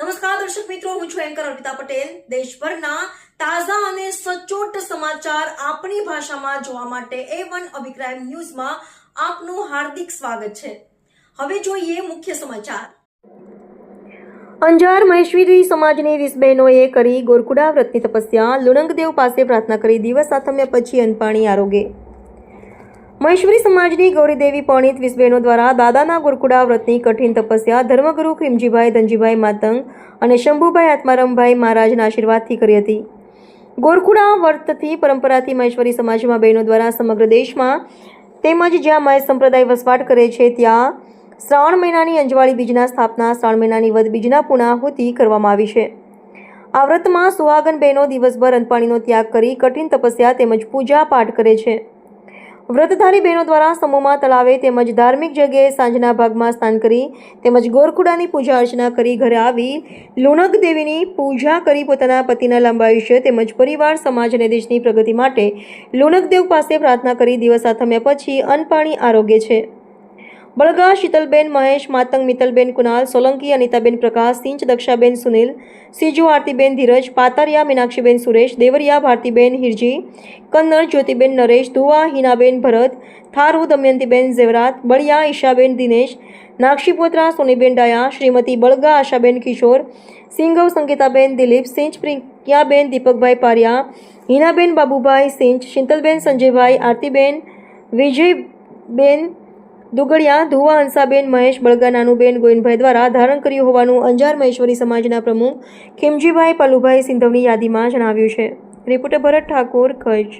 નમસ્કાર, દર્શક મિત્રો, હું છું એન્કર અર્પિતા પટેલ. દેશભરના તાજા અને સચોટ સમાચાર આપણી ભાષામાં જોવા માટે એ વન અભિપ્રાય ન્યૂઝમાં આપનું હાર્દિક સ્વાગત છે. હવે જોઈએ મુખ્ય સમાચાર. અંજાર મહેશ્વરી સમાજની વીસ બહેનોએ કરી ગોરકુડા વ્રતની તપસ્યા. લુણંગદેવ પાસે પ્રાર્થના કરી દિવસ આથમ્યા પછી અનપાણી આરોગે. મહેશ્વરી સમાજની ગૌરીદેવી પરણિત વીસ બહેનો દ્વારા દાદાના ગુરકુડા વ્રતની કઠિન તપસ્યા ધર્મગુરુ ખીમજીભાઈ ધનજીભાઈ માતંગ અને શંભુભાઈ આત્મારામભાઈ મહારાજના આશીર્વાદથી કરી હતી. ગોરખુડા વ્રતથી પરંપરાથી મહેશ્વરી સમાજમાં બહેનો દ્વારા સમગ્ર દેશમાં તેમજ જ્યાં મહેશ સંપ્રદાય વસવાટ કરે છે ત્યાં શ્રાવણ મહિનાની અંજવાળી બીજના સ્થાપના, શ્રાવણ મહિનાની વદ બીજના પૂર્ણાહુતિ કરવામાં આવી છે. આ વ્રતમાં સુહાગન બહેનો દિવસભર અંતપાણીનો ત્યાગ કરી કઠિન તપસ્યા તેમજ પૂજા પાઠ કરે છે. વ્રતધારી બહેનો દ્વારા સમૂહમાં તળાવે તેમજ ધાર્મિક જગ્યાએ સાંજના ભાગમાં સ્નાન કરી તેમજ ગોરખુડાની પૂજા અર્ચના કરી ઘરે આવી લુણક દેવીની પૂજા કરી પોતાના પતિના લાંબા આયુષ્ય તેમજ પરિવાર, સમાજ અને દેશની પ્રગતિ માટે લુણક દેવ પાસે પ્રાર્થના કરી દિવસ આથમ્યા પછી અનપાણી આરોગ્ય છે. બળગા શીતલબેન મહેશ માતંગ મિતલબેન કુનાલ સોલંકી અનિતાબેન પ્રકાશ સિંચ દક્ષાબેન સુનિલ સીજુ આરતીબેન ધીરજ પાતરિયા મીનાક્ષીબેન સુરેશ દેવરિયા ભારતીબેન હિરજી કન્નર જ્યોતિબેન નરેશ ધુવા હિનાબેન ભરત થારુ દમયંતીબેન ઝેવરાત બળિયા ઈશાબેન દિનેશ નાક્ષીપોત્રા સોનીબેન ડાયા શ્રીમતી બળગા આશાબેન કિશોર સિંગવ સંગીતાબેન દિલીપ સિંચ પ્રિંકિયાબેન દીપકભાઈ પારિયા હિનાબેન બાબુભાઈ સિંચ શીતલબેન સંજયભાઈ આરતીબેન વિજયબેન દુગડિયા ધુવા હંસાબેન મહેશ બળગાનાનુબેન ગોવિંદભાઈ દ્વારા ધારણ કર્યું હોવાનું અંજાર મહેશ્વરી સમાજના પ્રમુખ ખીમજીભાઈ પલુભાઈ સિંધવની યાદીમાં જણાવ્યું છે. રિપોર્ટર ભરત ઠાકોર કચ્છ